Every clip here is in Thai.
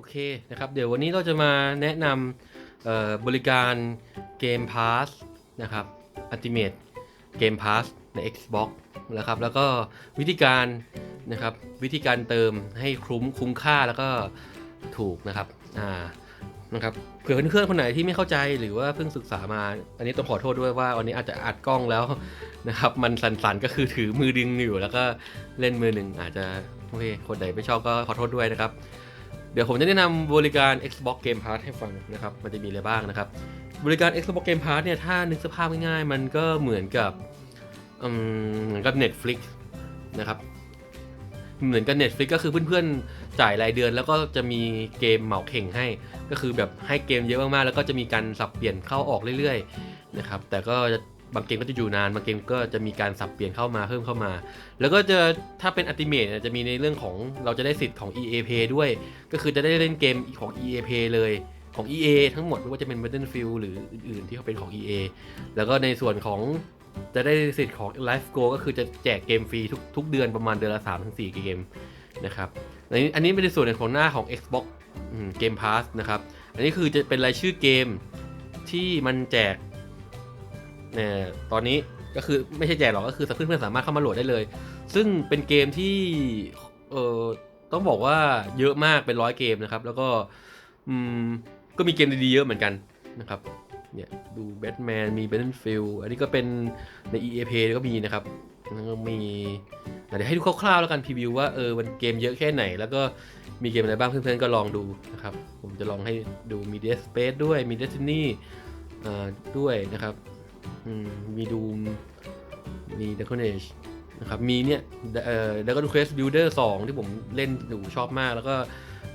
โอเคนะครับเดี๋ยววันนี้เราจะมาแนะนำบริการ Game Pass นะครับ Ultimate Game Pass ใน Xbox นะครับ แล้วก็วิธีการนะครับวิธีการเติมให้คุ้มคุ้มค่าแล้วก็ถูกนะครับอ่านะครับเผื่อเพื่อนๆคนไหนที่ไม่เข้าใจหรือว่าเพิ่งศึกษามา อันนี้ต้องขอโทษด้วยว่าวันนี้อาจจะอัดกล้องแล้วนะครับ มันสั่นๆก็คือถือมือดึงอยู่แล้วก็เล่นมือหนึ่งอาจจะโอเคคนไหนไม่ชอบก็ขอโทษด้วยนะครับ ดี๋ยวผมจะแนะนำบริการ Xbox Game Pass ให้ฟังนะครับ มันจะมีอะไรบ้างนะครับ บริการ Xbox Game Pass เนี่ย ถ้านึกสภาพง่ายๆ มันก็เหมือนกับเหมือนกับ Netflix นะครับ เหมือนกับ Netflix ก็คือเพื่อนๆ จ่ายรายเดือน แล้วก็จะมีเกมเหมาเข่งให้ ก็คือแบบให้เกมเยอะมากๆ แล้วก็จะมีการสับเปลี่ยนเข้าออกเรื่อยๆ นะครับ แต่ก็จะ บางเกมก็จะอยู่นาน บางเกมก็จะมีการสับเปลี่ยนเข้ามาเพิ่มเข้ามา แล้วก็จะถ้าเป็น Ultimate เนี่ยจะมีในเรื่องของเราจะได้สิทธิ์ของ EA Play ด้วย ก็คือจะได้เล่นเกมของ EA Play เลยของ EA ทั้งหมดไม่ว่าจะเป็น Battlefield หรืออื่นๆที่เขาเป็นของ EA แล้วก็ในส่วนของจะได้สิทธิ์ของ Live Go ก็คือจะแจกเกมฟรีทุกทุกเดือนประมาณเดือนละ3-4ถึงเกมนะครับอันนี้อันนี้เป็นในส่วนของหน้าของ Xbox อืม Game Pass นะครับ อันนี้คือจะเป็นรายชื่อเกมที่มันแจก นี่ยตอนนี้ก็คือไม่ใช่แจกหรอกก็คือเพื่อนๆสามารถเข้ามาโหลดได้เลย ซึ่งเป็นเกมที่เออต้องบอกว่าเยอะมากเป็นร้อยเกมนะครับ แล้วก็อืมก็มีเกมดีๆเยอะเหมือนกันนะครับเนี่ยดูแบทแมนมี Battlefield อันนี้ก็เป็นใน EA Play ก็มีนะครับแล้วก็มีเดี๋ยวให้ดูคร่าวๆแล้วกันพรีวิวว่าเออมันเกมเยอะแค่ไหน แล้วก็มีเกมอะไรบ้างเพื่อนๆก็ลองดูนะครับ ผมจะลองให้ดูมี Dead Space ด้วยมี Destiny อ่ด้วยนะครับ มีดูมี Dragon Age นะครับมีเนี่ยเอ่อ Dragon Quest Builder 2ที่ผมเล่นอยู่ชอบมาก แล้วก็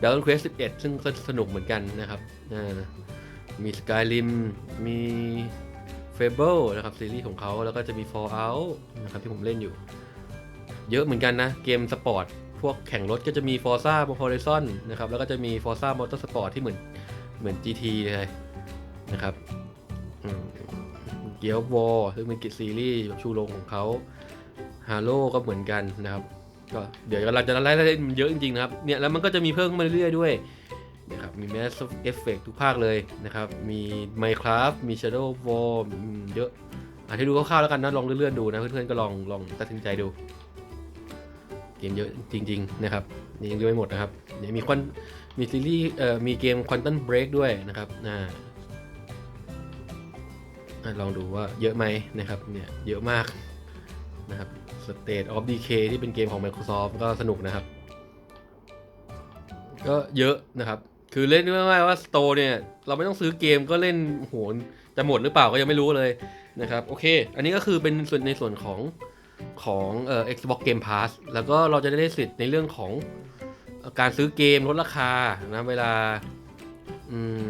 Dragon Quest 11ซึ่งก็สนุกเหมือนกันนะครับมี Skyrim มี Fable นะครับซีรีส์ของเขาแล้วก็จะมี Fallout นะครับที่ผมเล่นอยู่ เยอะเหมือนกันนะ เกมสปอร์ต พวกแข่งรถก็จะมี Forza Horizon นะครับแล้วก็จะมี Forza Motorsport ที่เหมือนเหมือน GT เลยนะครับ เกียร์วอลซึ่งเป็นกิจซีรีส์แบบชูโรงของเขาฮาโลก็เหมือนกันนะครับก็เดี๋ยวกำลังจะไล่ไล่นเยอะจริงๆนะครับเนี่ยแล้วมันก็จะมีเพิ่มขึ้นมาเรื่อยๆด้วยนะครับมี Mass Effect ทุกภาคเลยนะครับ มี Minecraft มี Shadow War อืมเยอะอะให้ดูคร่าวๆแล้วกันนะลองเลื่อนๆดูนะเพื่อนๆก็ลองลองตัดสินใจดู เกมเยอะจริง ๆ นะครับนี่ยังดูไม่หมดนะครับเนี่ยมีควันมีซีรีส์เอ่อมีเกม Quantum Break ด้วยนะครับอ่า ลองดูว่าเยอะไหมนะครับเนี่ยเยอะมากนะครับ State of Decay ที่เป็นเกมของ Microsoft ก็สนุกนะครับ ก็เยอะนะครับ คือเล่นไม่ว่าว่า Store เนี่ย เราไม่ต้องซื้อเกมก็เล่นโหนจะหมดหรือเปล่าก็ยังไม่รู้เลยนะครับ โอเค อันนี้ก็คือเป็นส่วนในส่วนของของเอ่อ Xbox Game Pass แล้วก็เราจะได้สิทธิ์ในเรื่องของการซื้อเกมลดราคานะเวลาอืม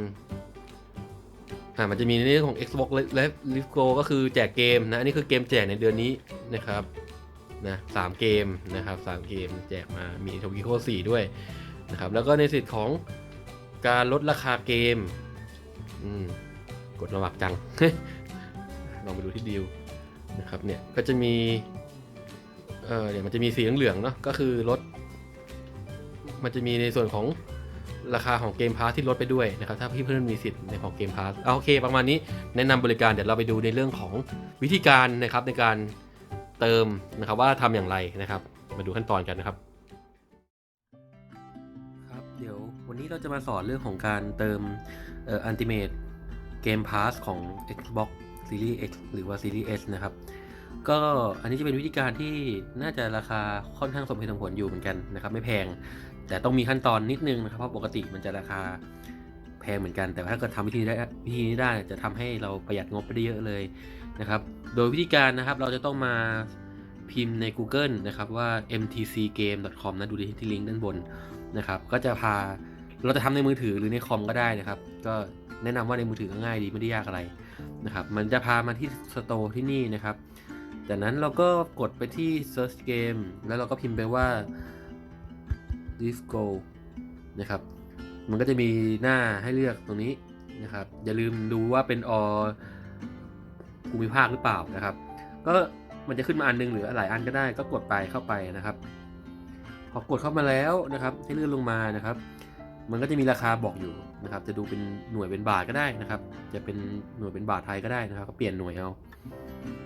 อ่ามันจะมีในเรื่องของ Xbox Live Live Go ก็คือแจกเกมนะอันนี้คือเกมแจกในเดือนนี้นะครับนะสามเกมนะครับสามเกมแจกมามีทวิโคสี่ด้วยนะครับแล้วก็ในสิทธิ์ของการลดราคาเกมอืมกดระวักจัง ลองไปดูที่ดีลนะครับเนี่ยก็จะมีเออเดี๋ยวมันจะมีสีเหลืองๆเนาะก็คือลดมันจะมีในส่วนของ ราคาของเกมพาร์ที่ลดไปด้วยนะครับถ้าพี่เพื่อนมีสิทธิ์ในของเกมพาร์เอาโอเค ประมาณนี้แนะนำบริการเดี๋ยวเราไปดูในเรื่องของวิธีการนะครับในการเติมนะครับว่าทำอย่างไรนะครับ มาดูขั้นตอนกันนะครับครับเดี๋ยววันนี้เราจะมาสอนเรื่องของการเติมเอ่อ Ultimate Game Pass ของ Xbox Series X หรือว่า Series S นะครับก็อันนี้จะเป็นวิธีการที่น่าจะราคาค่อนข้างสมเหตุสมผลอยู่เหมือนกันนะครับ ไม่แพง แต่ต้องมีขั้นตอนนิดนึงนะครับ เพราะปกติมันจะราคาแพงเหมือนกัน แต่ถ้าเกิดทำวิธีได้วิธีนี้ได้จะทำให้เราประหยัดงบไปได้เยอะเลยนะครับ โดยวิธีการนะครับเราจะต้องมาพิมพ์ใน Google นะครับว่า mtcgame.com นะดูที่ลิงก์ด้านบนนะครับ ก็จะพาเราจะทำในมือถือหรือในคอมก็ได้นะครับ ก็แนะนำว่าในมือถือก็ง่ายดีไม่ได้ยากอะไรนะครับ มันจะพามาที่สโตร์ที่นี่นะครับ จากนั้นเราก็กดไปที่ search game แล้วเราก็พิมพ์ไปว่า disco นะครับ มันก็จะมีหน้าให้เลือกตรงนี้นะครับ อย่าลืมดูว่าเป็นอภูมิภาคหรือเปล่านะครับ ก็มันจะขึ้นมาอันหนึงหรือหลายอันก็ได้ก็กดไปเข้าไปนะครับ พอกดเข้ามาแล้วนะครับ ให้เลื่อนลงมานะครับ มันก็จะมีราคาบอกอยู่นะครับ จะดูเป็นหน่วยเป็นบาทก็ได้นะครับ จะเป็นหน่วยเป็นบาทไทยก็ได้นะครับ ก็เปลี่ยนหน่วยเอา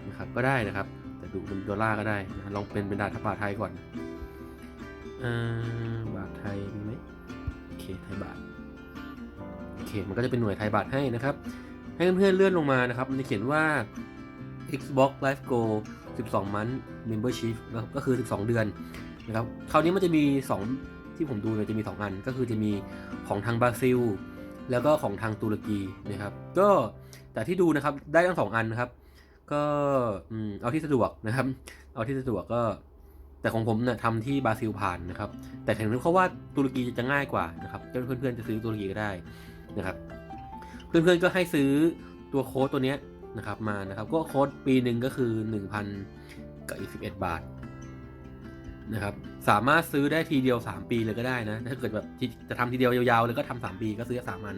นะครับก็ได้นะครับจะดูเป็นดอลลาร์ก็ได้นะลองเป็นเป็นดาทบาทไทยก่อน บาทไทยมีไหมโอเคไทยบาทโอเคมันก็จะเป็นหน่วยไทยบาทให้นะครับ ให้เพื่อนๆเลื่อนลงมานะครับ มันจะเขียนว่า Xbox Live Go 12 month membership นะครับก็คือ 12 เดือนนะครับคราวนี้มันจะมี 2 ที่ผมดูเนี่ยจะมี 2 อัน ก็คือจะมีของทางบราซิล แล้วก็ของทางตุรกีนะครับ ก็แต่ที่ดูนะครับได้ทั้งสองอันนะครับ ก็เอาที่สะดวกนะครับ เอาที่สะดวกก็ แต่ของผมเนี่ยทำที่บราซิลผ่านนะครับ แต่เห็นเขาว่าตุรกีจะง่ายกว่านะครับเพื่อนๆจะซื้อตุรกีก็ได้นะครับ เพื่อนๆก็ให้ซื้อตัวโค้ดตัวเนี้ยนะครับมานะครับ ก็โค้ดปีหนึ่งก็คือ 1,000 กับอีก 11 บาทนะครับสามารถซื้อได้ทีเดียว 3 ปีเลยก็ได้นะถ้าเกิดแบบจะทำทีเดียวยาวๆเลยก็ทำ3ปีก็ซื้อสามอัน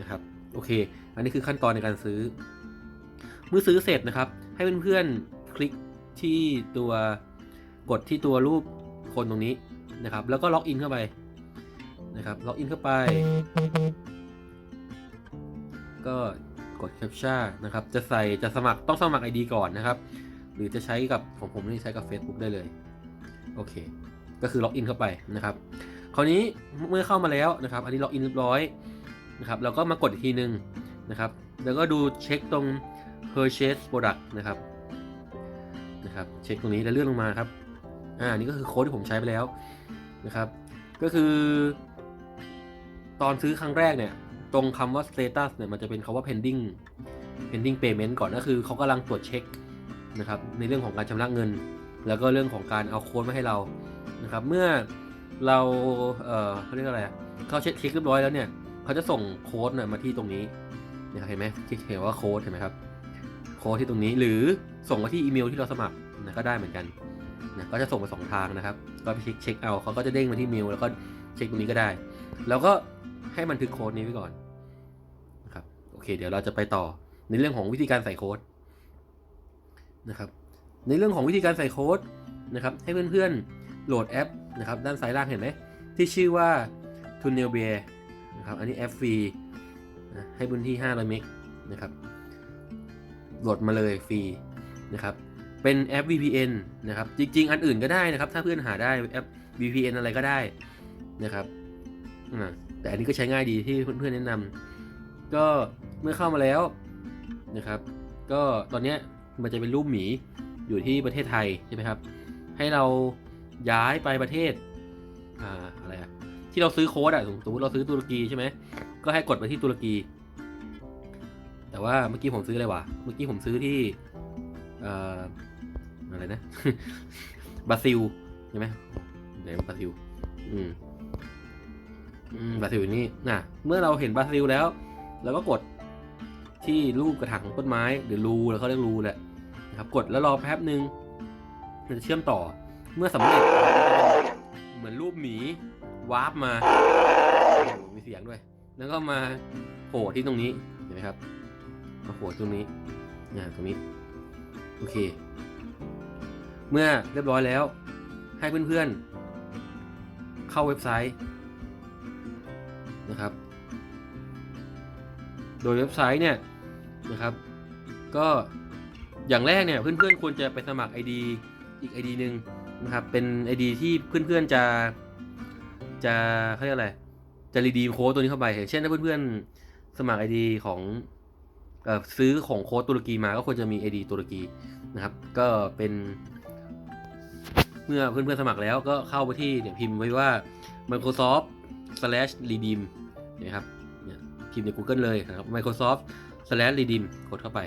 นะครับโอเค อันนี้คือขั้นตอนในการซื้อ เมื่อซื้อเสร็จนะครับ ให้เพื่อนๆคลิกที่ตัว กดที่ตัวรูปคนตรงนี้นะครับ แล้วก็ล็อกอินเข้าไปนะครับล็อกอินเข้าไป ก็กดแคปชั่นนะครับ จะใส่จะสมัครต้องสมัคร ID ก่อนนะครับ หรือจะใช้กับของผมนี่ใช้กับ Facebook ได้เลยโอเค ก็คือล็อกอินเข้าไปนะครับ คราวนี้เมื่อเข้ามาแล้วนะครับ อันนี้ล็อกอินเรียบร้อยนะครับเราก็มากดอีกทีหนึ่งนะครับ แล้วก็ดูเช็คตรง purchase product นะครับนะครับ เช็คตรงนี้แล้วเลื่อนลงมาครับ อ่านี่ก็คือโค้ดที่ผมใช้ไปแล้วนะครับ ก็คือ ตอนซื้อครั้งแรกเนี่ย ตรงคำว่า status เนี่ยมันจะเป็นคาว่า pending pending payment ก่อนก็คือเขากำลังตรวจเช็คนะครับในเรื่องของการชำระเงิน แล้วก็เรื่องของการเอาโค้ดมาให้เรานะครับ เมื่อเราเอ่อเขาเรียกอะไรอะเขาเช็คเช็คเรียบร้อยแล้วเนี่ยเขาจะส่งโค้ดเนี่ยมาที่ตรงนี้นะเห็นไหมเขียนว่าโค้ดเห็นไหมครับโค้ดที่ตรงนี้หรือส่งมาที่อีเมลที่เราสมัครนะก็ได้เหมือนกัน นะก็จะส่งมาสองทางนะครับ ก็ไปเช็คเอาเขาก็จะเด้งมาที่เมลแล้วก็เช็คตรงนี้ก็ได้ แล้วก็ให้บันทึกโค้ดนี้ไว้ก่อนนะครับโอเค เดี๋ยวเราจะไปต่อในเรื่องของวิธีการใส่โค้ดนะครับ ในเรื่องของวิธีการใส่โค้ดนะครับ ให้เพื่อนๆโหลดแอปนะครับด้านซ้ายล่างเห็นไหมที่ชื่อว่า t u n n e l b e a r นะครับอันนี้แอปฟรีให้พื้นที่500เมกนะครับโหลดมาเลยฟรีนะครับ เป็นแอป VPN นะครับ จริง ๆ อันอื่นก็ได้นะครับ ถ้าเพื่อนหาได้แอป VPN อะไรก็ได้นะครับแต่อันนี้ก็ใช้ง่ายดีที่เพื่อนๆแนะนำก็เมื่อเข้ามาแล้วนะครับ ก็ตอนนี้มันจะเป็นรูปหมีอยู่ที่ประเทศไทยใช่ไหมครับ ให้เราย้ายไปประเทศอ่าอะไรอะที่เราซื้อโค้ดอะสมมติเราซื้อตุรกีใช่ไหมก็ให้กดไปที่ตุรกี แต่ว่าเมื่อกี้ผมซื้ออะไรวะเมื่อกี้ผมซื้อที่เอ่อ อะไรนะบราซิลใช่ไหมไหนบราซิล อืมบราซิลนี่น่ะเมื่อเราเห็นบราซิลแล้วเราก็กดที่รูปกระถางต้นไม้หรือรูแล้วเขาเรียกรูแหละนะครับกดแล้วรอแป๊บหนึ่งมันจะเชื่อมต่อ เมื่อสำเร็จเหมือนรูปหมีวาร์ปมามีเสียงด้วย แล้วก็มาโผล่ที่ตรงนี้เห็นไหมครับมาโผล่ตรงนี้นะตรงนี้ โอเค เมื่อเรียบร้อยแล้ว ให้เพื่อนๆ เข้าเว็บไซต์นะครับ โดยเว็บไซต์เนี่ยนะครับ ก็อย่างแรกเนี่ยเพื่อนๆควรจะไปสมัคร ID อีก ID หนึ่งนะครับ เป็น ID ที่เพื่อนๆจะจะเขาเรียกอะไร จะรีดีโค้ดตัวนี้เข้าไปอย่างเช่นถ้าเพื่อนๆสมัคร ID ของซื้อของโค้ดตุรกีมาก็ควรจะมี ID ตุรกีนะครับ ก็เป็น เมื่อเพื่อนๆสมัครแล้วก็เข้าไปที่เนี่ยพิมพ์ไว้ว่า Microsoft slash redeem นะครับเนี่ยพิมพ์ใน Google เลยนะครับ Microsoft slash redeem กดเข้าไป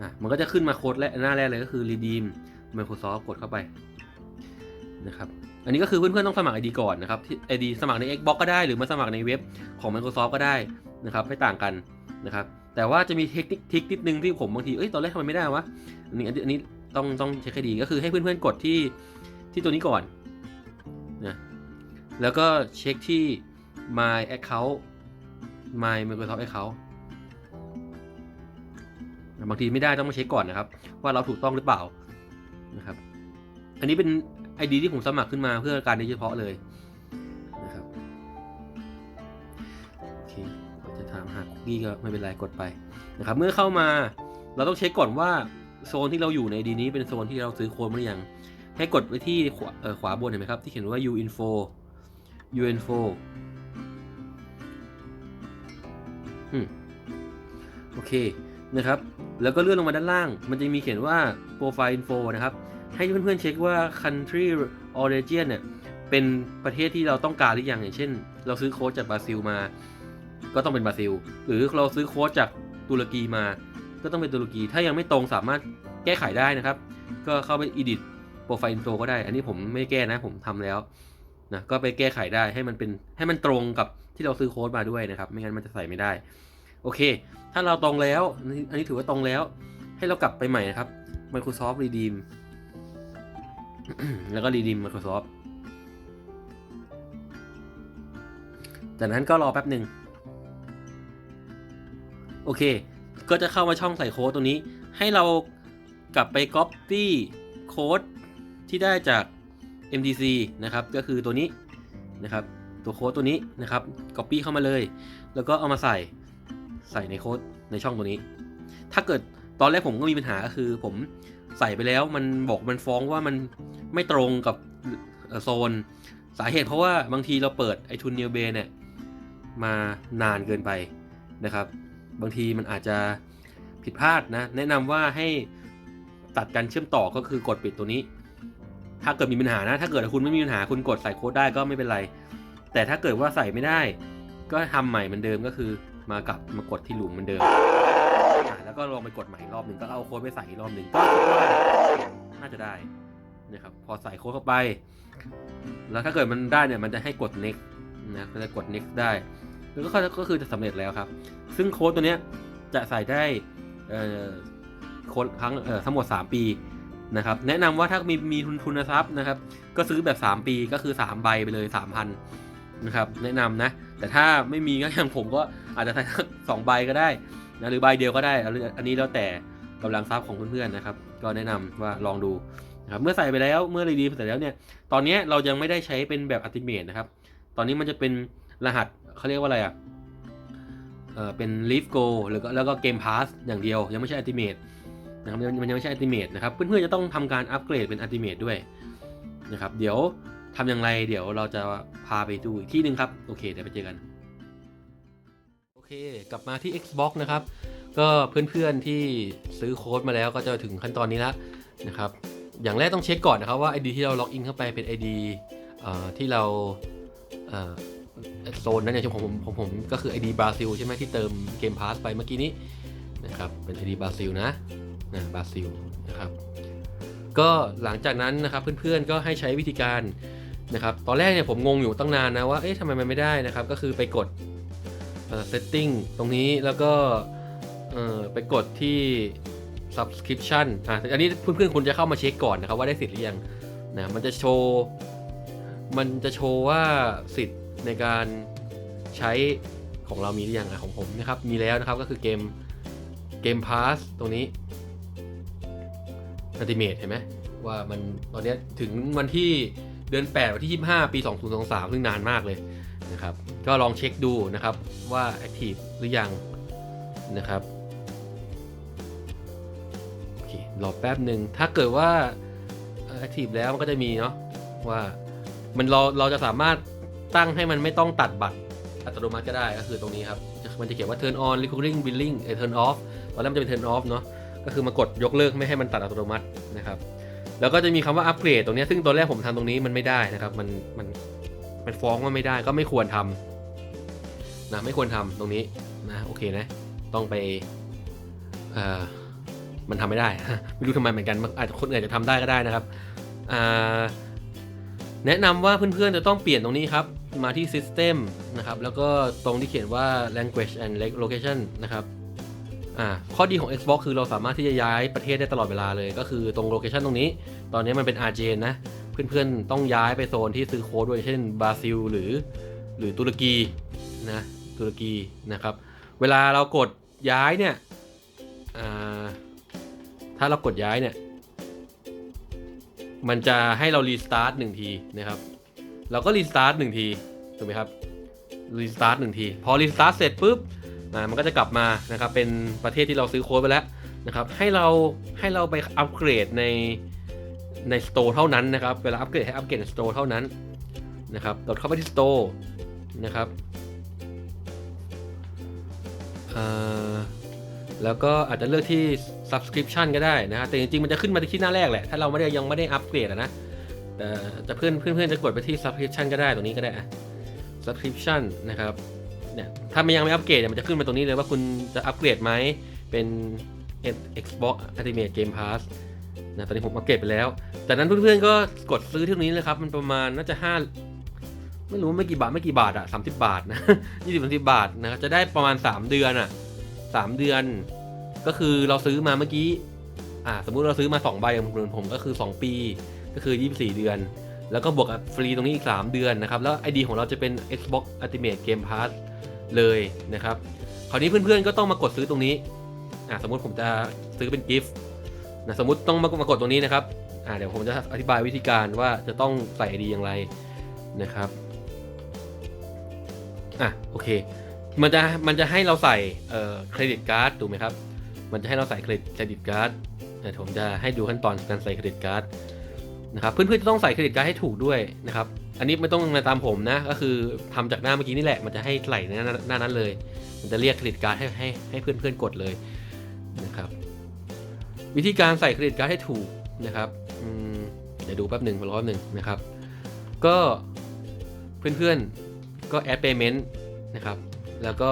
อะมันก็จะขึ้นมาโค้ดและหน้าแรกเลยก็คือ redeem Microsoft กดเข้าไปนะครับอันนี้ก็คือเพื่อนๆต้องสมัคร ID ก่อนนะครับที่ ID สมัครใน Xbox ก็ได้หรือมาสมัครในเว็บของ Microsoft ก็ได้นะครับไม่ต่างกันนะครับแต่ว่าจะมีเทคนิคทิคนิดนึงที่ผมบางทีเอ้ยตอนแรกทำไมไม่ได้วะอันนี้อันนี้ ต้องต้องเช็คให้ดีก็คือให้เพื่อนๆกดที่ที่ตัวนี้ก่อนนะแล้วก็เช็คที่ my account my Microsoft account บางทีไม่ได้ต้องมาเช็คก่อนนะครับ ว่าเราถูกต้องหรือเปล่านะครับ อันนี้เป็น ID ที่ผมสมัครขึ้นมาเพื่อการโดยเฉพาะเลยนะครับโอเคจะถามหาคุกกี้ก็ไม่เป็นไรกดไปนะครับ เมื่อเข้ามาเราต้องเช็คก่อนว่า โซนที่เราอยู่ในดีนี้เป็นโซนที่เราซื้อโค้ดมาหรือยัง ให้กดไปที่ขวาขวาบนเห็นไหมครับ ที่เขียนว่า u info u info โอเคนะครับ แล้วก็เลื่อนลงมาด้านล่าง มันจะมีเขียนว่า profile info นะครับ ให้เพื่อนๆเช็คว่า country origin เนี่ยเป็นประเทศที่เราต้องการหรือยังอย่างเช่น เราซื้อโค้ดจากบราซิลมา ก็ต้องเป็นบราซิล หรือเราซื้อโค้ดจากตุรกีมา ก็ต้องเป็นตุรกี ถ้ายังไม่ตรงสามารถแก้ไขได้นะครับ ก็เข้าไป edit profile info ก็ได้ อันนี้ผมไม่แก้นะผมทำแล้วนะก็ไปแก้ไขได้ให้มันเป็นให้มันตรงกับที่เราซื้อโค้ดมาด้วยนะครับ ไม่งั้นมันจะใส่ไม่ได้ โอเค ถ้าเราตรงแล้ว อันนี้อันนี้ถือว่าตรงแล้ว ให้เรากลับไปใหม่นะครับ Microsoft Redeem แล้วก็ Redeem Microsoft จากนั้นก็รอแป๊บหนึ่ง โอเค ก็จะเข้ามาช่องใส่โค้ดตรงนี้ ให้เรากลับไป Copy โค้ดที่ได้จาก MDC นะครับ ก็คือตัวนี้นะครับ ตัวโค้ดตัวนี้นะครับ Copy เข้ามาเลย แล้วก็เอามาใส่ใส่ในโค้ดในช่องตัวนี้ ถ้าเกิดตอนแรกผมก็มีปัญหาก็คือผมใส่ไปแล้วมันบอกมันฟ้องว่ามันไม่ตรงกับโซน สาเหตุเพราะว่าบางทีเราเปิดไอทุนเนียเบเนี่ยมานานเกินไปนะครับ บางทีมันอาจจะผิดพลาดนะ แนะนำว่าให้ตัดการเชื่อมต่อก็คือกดปิดตัวนี้ ถ้าเกิดมีปัญหานะ ถ้าเกิดคุณไม่มีปัญหาคุณกดใส่โค้ดได้ก็ไม่เป็นไร แต่ถ้าเกิดว่าใส่ไม่ได้ ก็ทำใหม่เหมือนเดิมก็คือมากลับมากดที่หลุมเหมือนเดิม แล้วก็ลองไปกดใหม่อีกรอบหนึ่งก็เอาโค้ดไปใส่อีกรอบหนึ่งก็คิดว่าน่าจะได้นะครับพอใส่โค้ดเข้าไป แล้วถ้าเกิดมันได้เนี่ยมันจะให้กด next นะก็จะกด next ได้ ก็ก็คือจะสำเร็จแล้วครับ ซึ่งโค้ดตัวเนี้ยจะใส่ได้เอ่อโค้ดครั้งเอ่อทั้งหมด 3 ปีนะครับ แนะนำว่าถ้ามีมีทุนทุนทรัพย์นะครับ ก็ซื้อแบบ 3 ปีก็คือ 3 ใบไปเลย 3,000นะครับ แนะนำนะ แต่ถ้าไม่มีก็อย่างผมก็อาจจะใส่สองใบก็ได้นะหรือใบเดียวก็ได้ อันนี้แล้วแต่กำลังทรัพย์ของเพื่อนๆนะครับ ก็แนะนำว่าลองดูนะครับเมื่อใส่ไปแล้วเมื่อรีดีเสร็จแล้วเนี่ย ตอนนี้เรายังไม่ได้ใช้เป็นแบบอัติเมตนะครับ ตอนนี้มันจะเป็น รหัสเขาเรียกว่าอะไรอะเออเป็น Leaf Go หรือก็แล้วก็ Game Pass อย่างเดียว ยังไม่ใช่ Ultimate นะครับมันยังไม่ใช่ Ultimate นะครับ เพื่อนๆจะต้องทำการอัปเกรดเป็น Ultimate ด้วยนะครับ เดี๋ยวทำอย่างไรเดี๋ยวเราจะพาไปดูอีกที่หนึ่งครับ โอเค เดี๋ยวไปเจอกัน โอเค กลับมาที่ Xbox นะครับ ก็เพื่อนๆที่ซื้อโค้ดมาแล้วก็จะถึงขั้นตอนนี้แล้วนะครับ อย่างแรกต้องเช็คก่อนนะครับว่า ID ที่เราล็อกอินเข้าไปเป็น ID เอ่อที่เราเอ่อ โซนนั้นอย่างเช่นผมผมผมผมก็คือ ID บราซิลใช่ไหมที่เติมเกมพาสไปเมื่อกี้นี้นะครับเป็น ID บราซิลนะนะบราซิลนะครับก็หลังจากนั้นนะครับเพื่อนๆก็ให้ใช้วิธีการนะครับตอนแรกเนี่ยผมงงอยู่ตั้งนานนะว่าเอ๊ะทำไมมันไม่ได้นะครับก็คือไปกดเอ่อ setting ตรงนี้แล้วก็เอ่อไปกดที่ subscription อะอันนี้เพื่อนๆคุณจะเข้ามาเช็คก่อนนะครับว่าได้สิทธิ์หรือยังนะมันจะโชว์ มันจะโชว์ว่าสิทธิ์ ในการใช้ของเรามีหรือยังอะของผมนะครับ มีแล้วนะครับก็คือเกมเกมพาสตรงนี้ Ultimate เห็นไหมว่ามันตอนนี้ถึงวันที่เดือน 8 วันที่ 25 ปี 2023 ซึ่งนานมากเลยนะครับ ก็ลองเช็คดูนะครับว่า Active หรือยังนะครับโอเครอแป๊บหนึ่งถ้าเกิดว่าเอ่อ Active แล้วมันก็จะมีเนาะว่ามันเราเราจะสามารถ ตั้งให้มันไม่ต้องตัดบัตรอัตโนมัติก็ได้ก็คือตรงนี้ครับมันจะเขียนว่า turn on recurring billing เอ่อ turn off ตอนแรกมันจะเป็น turn off เนาะก็คือมากดยกเลิกไม่ให้มันตัดอัตโนมัตินะครับแล้วก็จะมีคำว่าอัปเกรดตรงนี้ซึ่งตอนแรกผมทำตรงนี้มันไม่ได้นะครับมันมันมันฟ้องว่าไม่ได้ก็ไม่ควรทำนะไม่ควรทำตรงนี้นะโอเคนะต้องไปเอ่อมันทำไม่ได้ไม่รู้ทำไมเหมือนกันอาจจะคนอื่นจะทำได้ก็ได้นะครับอ่าแนะนำว่าเพื่อนๆจะต้องเปลี่ยนตรงนี้ครับ มาที่ System นะครับ แล้วก็ตรงที่เขียนว่า Language and Location นะครับอ่าข้อดีของ Xbox คือเราสามารถที่จะย้ายประเทศได้ตลอดเวลาเลย ก็คือตรงโลเคชันตรงนี้ ตอนนี้มันเป็นอาร์เจนะ เพื่อนๆ ต้องย้ายไปโซนที่ซื้อโค้ดด้วยเช่นบราซิล หรือ หรือตุรกีนะตุรกีนะครับ เวลาเรากดย้ายเนี่ยถ้าเรากดย้ายเนี่ย มันจะให้เรารีสตาร์ทหนึ่งทีนะครับ เราก็รีสตาร์ทหนึ่งทีถูกไหมครับรีสตาร์ทหนึ่งที พอรีสตาร์ทเสร็จปุ๊บมันก็จะกลับมานะครับเป็นประเทศที่เราซื้อโค้ดไปแล้วนะครับให้เราให้เราไปอัปเกรดในในสโตร์เท่านั้นนะครับเวลาอัปเกรดให้อัปเกรดในสโตร์เท่านั้นนะครับกดเข้าไปที่สโตร์นะครับแล้วก็อาจจะเลือกที่ subscription ก็ได้นะฮะแต่จริงๆ มันจะขึ้นมาที่หน้าแรกแหละ ถ้าเราไม่ได้ยังไม่ได้อัปเกรดนะ แต่จะเพื่อนเพื่อนเพื่อนจะกดไปที่ subscription ก็ได้ตรงนี้ก็ได้อะ subscription นะครับเนี่ยถ้ามันยังไม่อัปเกรดเนี่ยมันจะขึ้นมาตรงนี้เลยว่าคุณจะอัปเกรดไหมเป็น Xbox Ultimate Game Pass นะตอนนี้ผมอัปเกรดไปแล้วจากนั้นเพื่อนๆก็กดซื้อที่ตรงนี้เลยครับ มันประมาณน่าจะ 5 ไม่รู้ไม่กี่บาทไม่กี่บาทอะ30บาทนะ20 30บาทนะครับจะได้ประมาณ 3 เดือนอะ3เดือน ก็คือเราซื้อมาเมื่อกี้อ่าสมมุติเราซื้อมา 2 ใบของผมผมก็คือ 2 ปี ก็คือ 24 เดือน แล้วก็บวกกับฟรีตรงนี้อีก 3 เดือนนะครับ แล้ว ID ของเราจะเป็น Xbox Ultimate Game Pass เลยนะครับ คราวนี้เพื่อนๆก็ต้องมากดซื้อตรงนี้อ่าสมมติผมจะซื้อเป็นกิฟต์นะสมมติต้องมามากดตรงนี้นะครับอ่าเดี๋ยวผมจะอธิบายวิธีการว่าจะต้องใส่ ID อย่างไรนะครับอะโอเคมันจะมันจะให้เราใส่เอ่อเครดิตการ์ดถูกไหมครับ มันจะให้เราใส่เครดิตเครดิตการ์ดเดี๋ยวผมจะให้ดูขั้นตอนการใส่เครดิตการ์ด นะครับเพื่อนๆจะต้องใส่เครดิตการ์ดให้ถูกด้วยนะครับอันนี้ไม่ต้องมาตามผมนะก็คือทำจากหน้าเมื่อกี้นี่แหละมันจะให้ใส่ในหน้าหน้านั้นเลย มันจะเรียกเครดิตการ์ดให้ให้ให้เพื่อนๆกดเลยนะครับวิธีการใส่เครดิตการ์ดให้ถูกนะครับเดี๋ยวดูแป๊บหนึ่งรอบหนึ่งนะครับ ก็เพื่อนๆก็แอด payment นะครับแล้วก็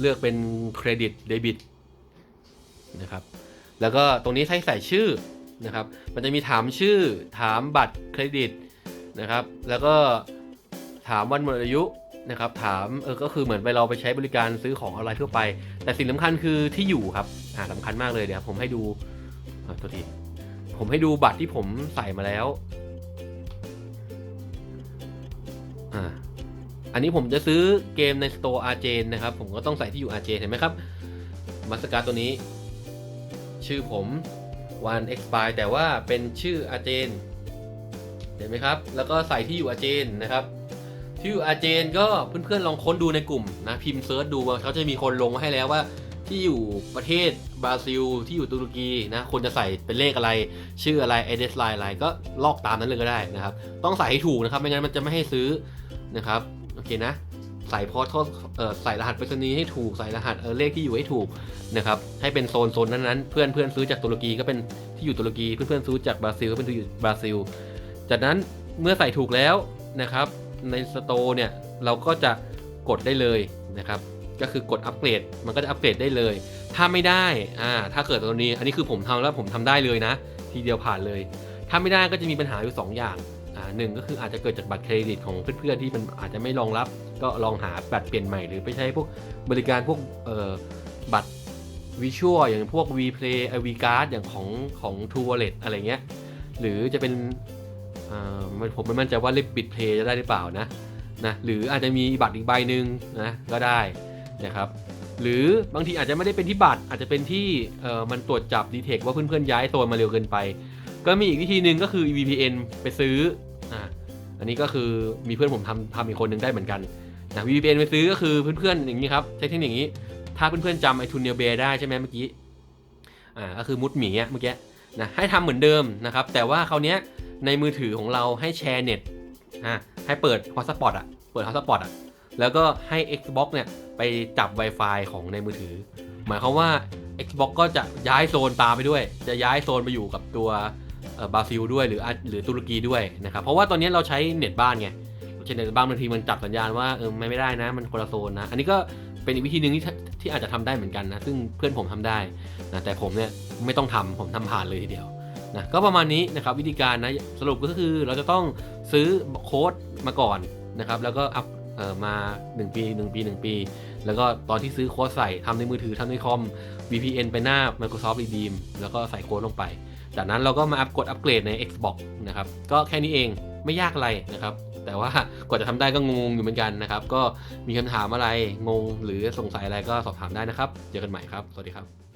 เลือกเป็นเครดิตเดบิตนะครับแล้วก็ตรงนี้ให้ใส่ชื่อ นะครับ มันจะมีถามชื่อถามบัตรเครดิตนะครับ แล้วก็ถามวันหมดอายุนะครับ ถามเออก็คือเหมือนไปเราไปใช้บริการซื้อของออนไลน์ทั่วไป แต่สิ่งสำคัญคือที่อยู่ครับอ่าสำคัญมากเลยเดี๋ยวผมให้ดูอ่าโทษทีผมให้ดูบัตรที่ผมใส่มาแล้วอ่าอันนี้ผมจะซื้อเกมใน Store a r j a n นะครับ ผมก็ต้องใส่ที่อยู่ a r j a n เห็นไหมครับมาสการตัวนี้ ชื่อผม วัน expire แต่ว่าเป็นชื่อ a r j a n เห็นไหมครับ แล้วก็ใส่ที่อยู่ a r j a n นะครับ ที่อยู่ a r j a n ก็เพื่อนๆลองค้นดูในกลุ่มนะ พิมพ์เซิร์ชดูว่าเขาจะมีคนลงมาให้แล้วว่าที่อยู่ประเทศบราซิล ที่อยู่ตุรกีนะควรจะใส่เป็นเลขอะไร ชื่ออะไร address line อะไรก็ลอกตามนั้นเลยก็ได้นะครับ ต้องใส่ให้ถูกนะครับ ไม่งั้นมันจะไม่ให้ซื้อนะครับ โอเคนะ ใส่พอทเอ่อใส่รหัสไปรษณีย์ให้ถูกใส่รหัสเออเลขที่อยู่ให้ถูกนะครับให้เป็นโซนโซนนั้นๆเพื่อนเพื่อนซื้อจากตุรกีก็เป็นที่อยู่ตุรกีเพื่อนเพื่อนซื้อจากบราซิลก็เป็นที่อยู่บราซิล จากนั้นเมื่อใส่ถูกแล้วนะครับในสโตร์เนี่ยเราก็จะกดได้เลยนะครับก็คือกดอัปเกรดมันก็จะอัปเกรดได้เลย ถ้าไม่ได้อ่าถ้าเกิดตัวนี้ อันนี้คือผมทำแล้วผมทำได้เลยนะ ทีเดียวผ่านเลย ถ้าไม่ได้ก็จะมีปัญหาอยู่ 2 อย่าง หนึ่งก็คืออาจจะเกิดจากบัตรเครดิตของเพื่อนๆที่มันอาจจะไม่รองรับ ก็ลองหาบัตรเปลี่ยนใหม่หรือไปใช้พวกบริการพวกบัตรวิชวลอย่างพวก V Play เอ่อ V Card อย่างของของ True Wallet อะไรเงี้ย หรือจะเป็นผมไม่มั่นใจว่าเล่นบิดเพลย์จะได้หรือเปล่านะนะ หรืออาจจะมีบัตรอีกใบหนึ่งนะก็ได้นะครับ หรือบางทีอาจจะไม่ได้เป็นที่บัตรอาจจะเป็นที่มันตรวจจับดีเทคว่าเพื่อนๆย้ายโซนมาเร็วเกินไป ก็มีอีกวิธีหนึ่งก็คือ VPN ไปซื้อ อ่าอันนี้ก็คือมีเพื่อนผมทำทำอีกคนหนึ่งได้เหมือนกันนะ VPN ไปซื้อก็คือเพื่อนๆอย่างนี้ครับใช้เทคนิคอย่างนี้ ถ้าเพื่อนๆจำไอทูเนียเบได้ใช่ไหมเมื่อกี้อ่าก็คือมุดหมีอะเมื่อกี้นะให้ทำเหมือนเดิมนะครับ แต่ว่าคราวนี้ในมือถือของเราให้แชร์เน็ตอ่าให้เปิด hotspot อะเปิด hotspot อะแล้วก็ให้ Xbox เนี่ยไปจับ Wi-Fi ของในมือถือ หมายความว่า Xbox ก็จะย้ายโซนตามไปด้วย จะย้ายโซนไปอยู่กับตัว บราซิลด้วยหรืออะหรือตุรกีด้วยนะครับเพราะว่าตอนนี้เราใช้เน็ตบ้านไงใช้เน็ตบ้านบางทีมันจับสัญญาณว่าเออไม่ได้นะ มันคนละโซนนะ อันนี้ก็เป็นอีกวิธีหนึ่งที่ที่อาจจะทำได้เหมือนกันนะซึ่งเพื่อนผมทำได้นะแต่ผมเนี่ยไม่ต้องทำผมทำผ่านเลยทีเดียวนะก็ประมาณนี้นะครับวิธีการนะสรุปก็คือเราจะต้องซื้อโค้ดมาก่อนนะครับแล้วก็อัพเออมา 1 ปี 1 ปี 1 ปี แล้วก็ตอนที่ซื้อโค้ดใส่ทำในมือถือทำในคอม VPN ไปหน้า Microsoft Redeem แล้วก็ใส่โค้ดลงไป จากนั้นเราก็มาอัปกดอัปเกรดใน Xbox นะครับ ก็แค่นี้เองไม่ยากอะไรนะครับ แต่ว่ากว่าจะทำได้ก็งงอยู่เหมือนกันนะครับ ก็มีคำถามอะไรงงหรือสงสัยอะไรก็สอบถามได้นะครับ เจอกันใหม่ครับ สวัสดีครับ